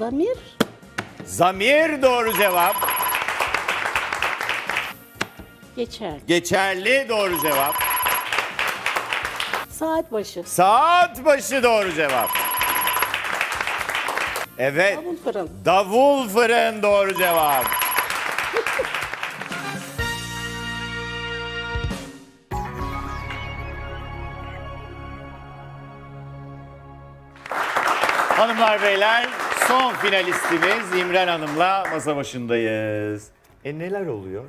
Zamir. Zamir doğru cevap. Geçer. Geçerli doğru cevap. Saat başı. Saat başı doğru cevap. Evet. Davul fırın. Davul fırın doğru cevap. Hanımlar beyler son finalistimiz İmren Hanım'la masa başındayız. E neler oluyor?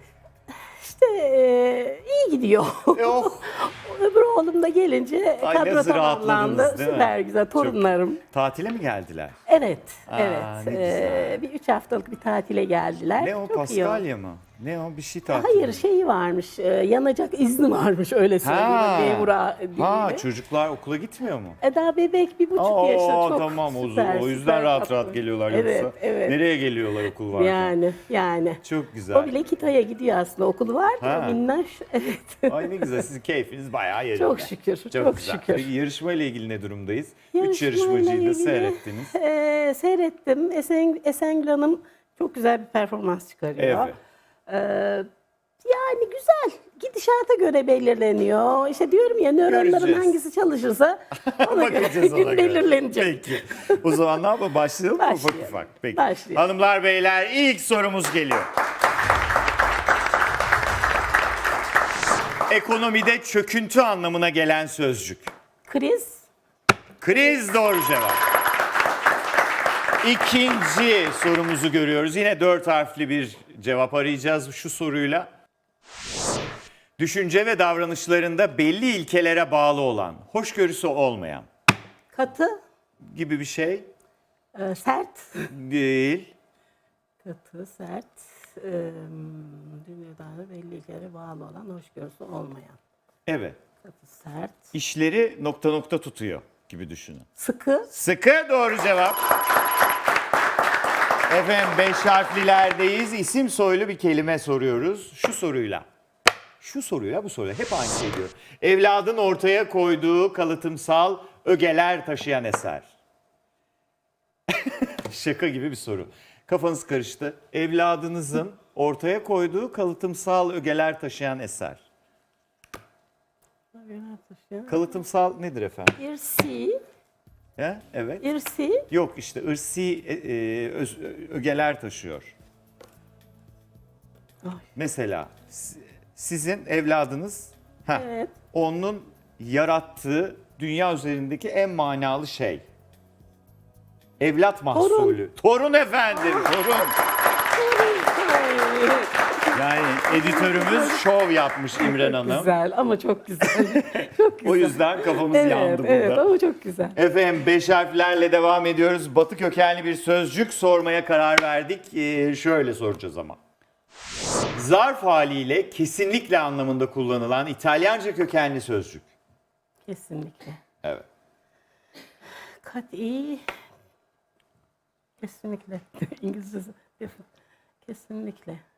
İşte eee, iyi gidiyor. Yok. Öbür oğlum da gelince Ay, kadro nasıl tamamlandı. rahatladınız, değil mi? Süper güzel torunlarım. Tatile mi geldiler? Evet, Aa, evet. ne Eee, bir üç haftalık bir tatile geldiler. Ne o Çok iyi oldu. Paskalya mı? Ne o bir şey tatil? Hayır şeyi varmış, eee, yanacak izni varmış öyle söyleyeyim. Memura ha çocuklar okula gitmiyor mu? E daha bebek bir buçuk Aa, yaşında çok tamam o, süper, o yüzden süper rahat tatlı. rahat geliyorlar Evet, yoksa. evet. Nereye geliyorlar okul varken? Yani, yani. Çok güzel. O bile Kita'ya gidiyor aslında. Okulu var da Ha. minnaş. Evet. Ay ne güzel sizin keyfiniz bayağı yerinde. Çok şükür, çok güzel. şükür. Peki yarışma ile ilgili ne durumdayız? Üç Yarışmayla yarışmacıyı da ilgili, seyrettiniz. e, seyrettim. Esen, Esengül Hanım çok güzel bir performans çıkarıyor. Evet. E, yani güzel. Gidişata göre belirleniyor. İşte diyorum ya nöronların Göreceğiz. hangisi çalışırsa ona göre Bakacağız ona gün göre. belirlenecek. Peki. O zaman ne yapalım? Başlayalım mı ufak Başlayalım. ufak? Peki. Başlayalım. Hanımlar beyler ilk sorumuz geliyor. Ekonomide çöküntü anlamına gelen sözcük. Kriz. Kriz doğru cevap. İkinci sorumuzu görüyoruz. Yine dört harfli bir cevap arayacağız şu soruyla. Düşünce ve davranışlarında belli ilkelere bağlı olan, hoşgörüsü olmayan Katı. gibi bir şey e, sert. değil. Katı, sert. E, dünyada da belli kere bağlı olan hoşgörüsü olmayan. Evet. Katı, sert. İşleri nokta nokta tutuyor gibi düşünün. Sıkı. Sıkı doğru cevap. Efendim beş harflilerdeyiz. İsim soylu bir kelime soruyoruz. Şu soruyla. Şu soruyla bu soruyla hep aynı şey diyor. Evladın ortaya koyduğu kalıtımsal ögeler taşıyan eser. Şaka gibi bir soru. Kafanız karıştı. Evladınızın ortaya koyduğu kalıtımsal ögeler taşıyan eser. Kalıtımsal nedir efendim? İrsi. He? Evet. İrsi. Yok işte ırsi e, e, öz- ögeler taşıyor. Ay. Mesela si- sizin evladınız heh, Evet. onun yarattığı dünya üzerindeki en manalı şey. Evlat mahsulü. Torun, efendim, torun. Yani editörümüz şov yapmış İmren Hanım. Güzel ama çok güzel. çok güzel. O yüzden kafamız evet, yandı burada. Evet ama çok güzel. Efendim beş harflerle devam ediyoruz. Batı kökenli bir sözcük sormaya karar verdik. Ee, şöyle soracağız ama. Zarf haliyle kesinlikle anlamında kullanılan İtalyanca kökenli sözcük. Kesinlikle. Evet. Kat'i. Kesinlikle. İngilizce. Kesinlikle.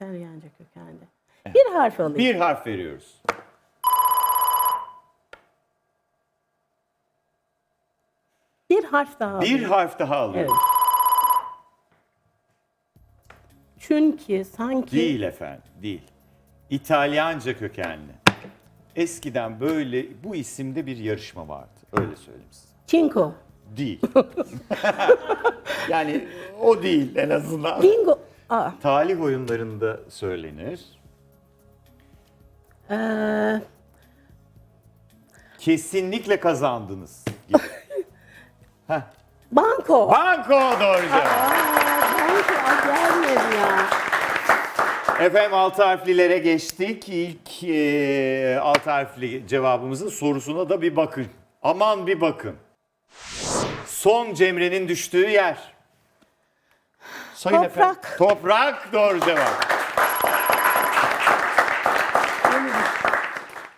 İtalyanca kökenli. Bir harf alayım. Bir harf veriyoruz. Bir harf daha alayım. Bir harf daha alıyoruz. Evet. Çünkü sanki Değil efendim, değil. İtalyanca kökenli. Eskiden böyle bu isimde bir yarışma vardı. Öyle söyleyeyim size. Çinko. Değil. yani o değil en azından. Bingo. Aa, Talih oyunlarında söylenir. ee, Kesinlikle kazandınız. gibi. Heh. banko. Banko doğru cevap. Aa, banko. Ay, gelmedi ya. Efendim altı harflilere geçtik. İlk e, altı harfli cevabımızın sorusuna da bir bakın. Aman bir bakın. Son Cemre'nin düştüğü yer. Sayın Toprak. efendim. Toprak doğru cevap.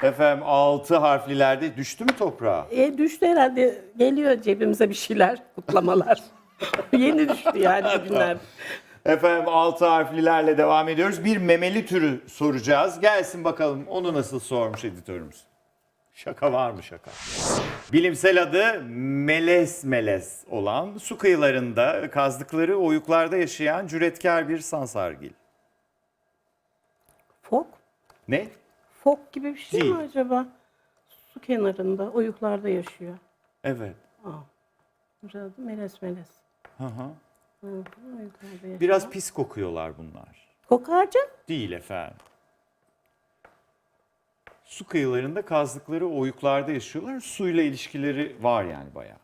Efendim altı harflilerde düştü mü toprağa? E, düştü herhalde. Geliyor cebimize bir şeyler, kutlamalar. Yeni düştü yani bugünler. Efendim altı harflilerle devam ediyoruz. Bir memeli türü soracağız. Gelsin bakalım onu nasıl sormuş editörümüz. Şaka var mı şaka? Bilimsel adı melez melez olan su kıyılarında kazdıkları oyuklarda yaşayan cüretkar bir sansargil. Fok. Ne? Fok gibi bir şey Değil. mi acaba? Su kenarında, oyuklarda yaşıyor. Evet. Aa. Da melez melez. Hı hı. Hı hı, oyuklarda yaşıyor. Biraz pis kokuyorlar bunlar. Kokarca? Değil efendim. Su kıyılarında kazdıkları oyuklarda yaşıyorlar. Suyla ilişkileri var yani bayağı.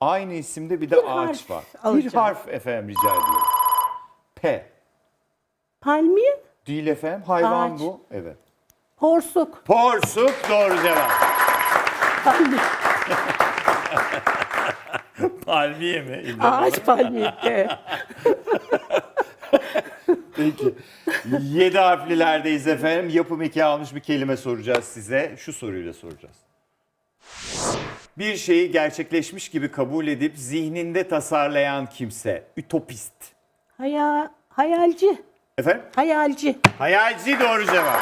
Aynı isimde bir de Bir ağaç harf var. Bir alacağım. harf efendim rica ediyorum. P. Palmiye? Değil efendim. Hayvan Ağaç. bu. Evet. Porsuk. Porsuk doğru cevap. Palmiye. Palmiye mi? Hanım? Ağaç palmiye. Peki. Yedi harflilerdeyiz efendim. Yapım eki almış bir kelime soracağız size. Şu soruyla soracağız. Bir şeyi gerçekleşmiş gibi kabul edip zihninde tasarlayan kimse. Ütopist. Haya, hayalci. Efendim? Hayalci. Hayalci doğru cevap.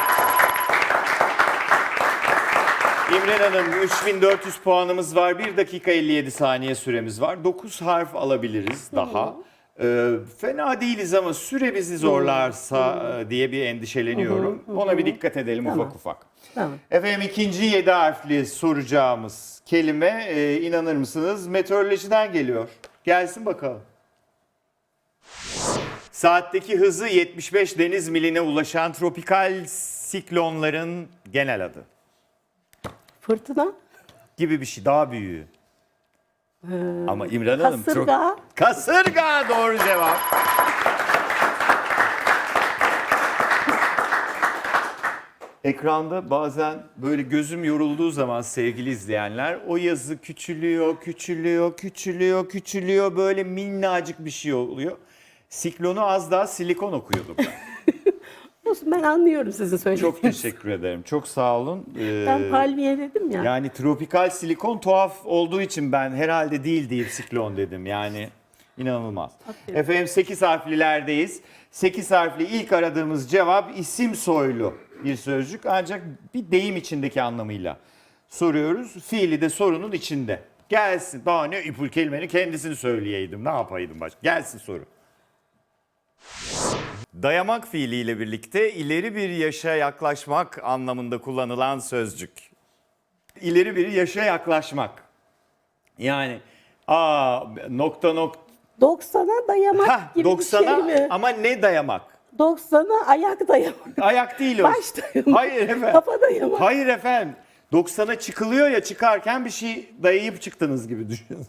İmren Hanım 3400 puanımız var. 1 dakika 57 saniye süremiz var. 9 harf alabiliriz daha. Ee, fena değiliz ama süre bizi zorlarsa e, diye bir endişeleniyorum. Ona bir dikkat edelim ufak ufak. Tamam. Efendim ikinci 7 harfli soracağımız kelime e, inanır mısınız meteorolojiden geliyor. Gelsin bakalım. Saatteki hızı 75 deniz miline ulaşan tropikal siklonların genel adı Fırtına. gibi bir şey daha büyüğü. Ama İmran Hanım Kasırga. Kasırga doğru cevap. Ekranda bazen böyle gözüm yorulduğu zaman sevgili izleyenler o yazı küçülüyor, küçülüyor, küçülüyor, küçülüyor böyle minnacık bir şey oluyor. Siklonu az daha silikon okuyordum ben. Olsun, Ben anlıyorum sizin söylediğinizi. Çok teşekkür ederim. Çok sağ olun. Ee, Ben palmiye dedim ya. yani tropikal silikon tuhaf olduğu için ben herhalde değil deyip siklon dedim. Yani inanılmaz. Aferin. Efendim 8 harflilerdeyiz. 8 harfli ilk aradığımız cevap isim soylu bir sözcük ancak bir deyim içindeki anlamıyla soruyoruz. Fiili de sorunun içinde. Gelsin. Daha ne ipul kelimenin kendisini söyleyeydim. Ne yapaydım başka? Gelsin soru. Dayamak fiiliyle birlikte ileri bir yaşa yaklaşmak anlamında kullanılan sözcük. İleri bir yaşa yaklaşmak. Yani aa nokta nokta 90'a dayamak Hah, gibi 90'a bir şey mi? ama ne dayamak? 90'a ayak dayamak. Ayak değil o. Baş dayamak. Hayır efendim. Kafa dayamak. Hayır efendim. 90'a çıkılıyor ya çıkarken bir şey dayayıp çıktınız gibi düşünün.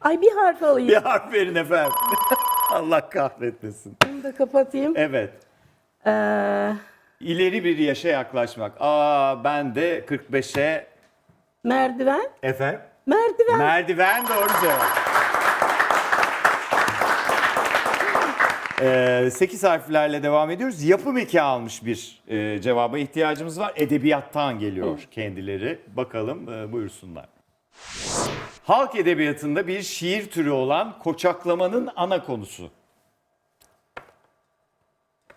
Ay bir harf alayım. Bir harf verin efendim. Allah kahretmesin. Bunu da kapatayım. Evet. Ee, İleri bir yaşa yaklaşmak. Aa ben de 45'e merdiven. efendim Merdiven. Merdiven doğru cevap. Ee, 8 harflerle devam ediyoruz. Yapım eki almış bir e, cevaba ihtiyacımız var. Edebiyattan geliyor kendileri. Bakalım e, buyursunlar. Halk edebiyatında bir şiir türü olan koçaklamanın ana konusu.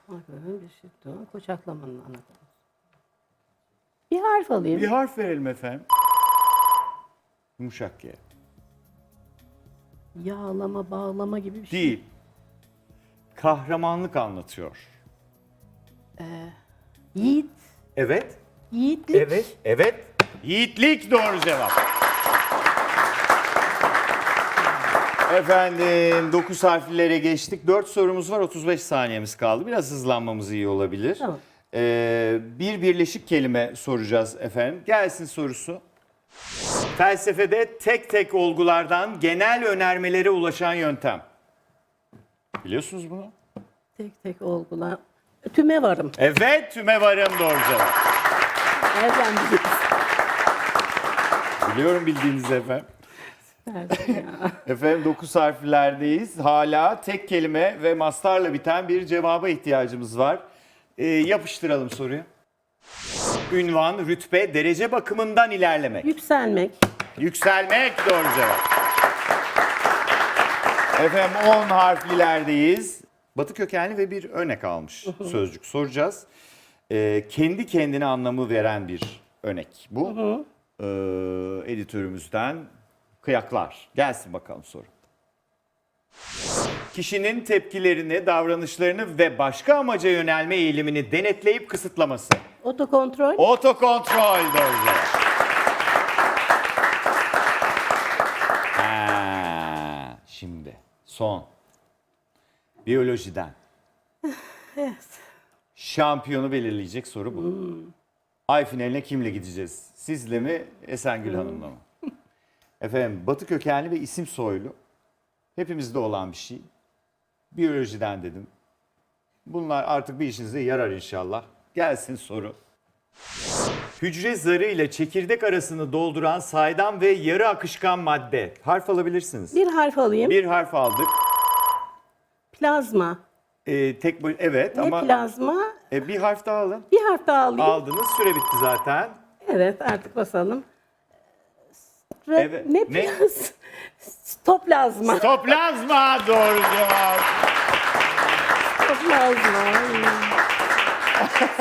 Bir şey. Koçaklamanın ana konusu. Bir harf alayım. Bir harf verelim efendim. Yumuşak G. Yağlama, bağlama gibi bir şey. Değil. Kahramanlık anlatıyor. Yiğit. Evet. Yiğitlik. Evet. Evet. Yiğitlik doğru cevap. Efendim 9 harflilere geçtik. 4 sorumuz var 35 saniyemiz kaldı. Biraz hızlanmamız iyi olabilir. Tamam. Ee, bir birleşik kelime soracağız efendim. Gelsin sorusu. Felsefede tek tek olgulardan genel önermelere ulaşan yöntem. Biliyorsunuz bunu? Tek tek olgular. Tüme varım. Evet tüme varım doğru cevap. Nereden biliyorsun? Biliyorum bildiğinizi efendim. Efendim 9 harflerdeyiz. Hala tek kelime ve mastarla biten bir cevaba ihtiyacımız var. Ee, yapıştıralım soruyu. Ünvan, rütbe, derece bakımından ilerlemek. Yükselmek. Yükselmek doğru cevap. Efendim 10 harflilerdeyiz. Batı kökenli ve bir örnek almış sözcük soracağız. e, kendi kendine anlamı veren bir örnek bu. E, editörümüzden kıyaklar. Gelsin bakalım soru. Kişinin tepkilerini, davranışlarını ve başka amaca yönelme eğilimini denetleyip kısıtlaması. Otokontrol. Otokontrol doğru. Ha, şimdi son. Biyolojiden. Evet. Şampiyonu belirleyecek soru bu. Ay finaline kimle gideceğiz? Sizle mi, Esengül Hanım'la mı? Efendim, Batı kökenli ve isim soylu. Hepimizde olan bir şey. Biyolojiden dedim. Bunlar artık bir işinize yarar inşallah. Gelsin soru. Hücre zarı ile çekirdek arasını dolduran saydam ve yarı akışkan madde. Harf alabilirsiniz. Bir harf alayım. Bir harf aldık. Plazma. Ee, tek evet Ne ama plazma? e, bir harf daha alın. Bir harf daha alayım. Aldınız süre bitti zaten. Evet artık basalım. Re- Evet, Ne ne? plaz? Stoplazma. Toplazma doğru cevap. Stoplazma.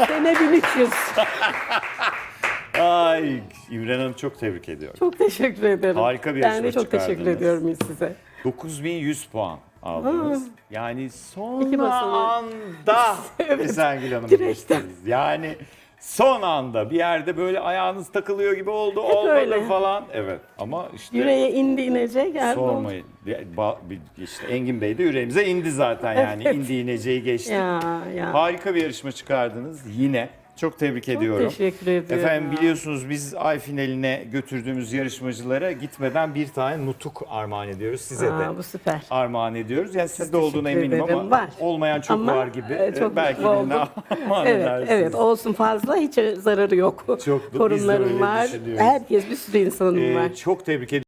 Sene 1300. Ay İmren Hanım çok tebrik ediyorum. Çok teşekkür ederim. Harika bir Ben de yarışma çok teşekkür çıkardınız. ediyorum size. 9100 puan aldınız. Yani son İki basamak. anda Esengül Hanım'ı Direkten. geçtiniz. Yani son anda bir yerde böyle ayağınız takılıyor gibi oldu olmadı öyle. falan. Evet ama işte Yüreğe indi inecek. geldi oldu. sormayın. Ya, ba- bir- işte Engin Bey de yüreğimize indi zaten yani Evet. indi ineceği geçti. Ya ya. Harika bir yarışma çıkardınız yine. Çok tebrik ediyorum. Teşekkür ediyorum. Efendim biliyorsunuz biz ay finaline götürdüğümüz yarışmacılara gitmeden bir tane nutuk armağan ediyoruz. Size de Aa, bu süper. armağan ediyoruz. Yani sizde Çok olduğuna teşekkür eminim ederim. ama Var. olmayan çok Ama, var gibi. e, çok Belki mutlu birine oldum. armağan Evet, edersiniz. evet olsun fazla hiç zararı yok. Çok da- biz de Torunlarım öyle var. düşünüyoruz. Herkes bir sürü insanım E, var. çok tebrik ediyorum.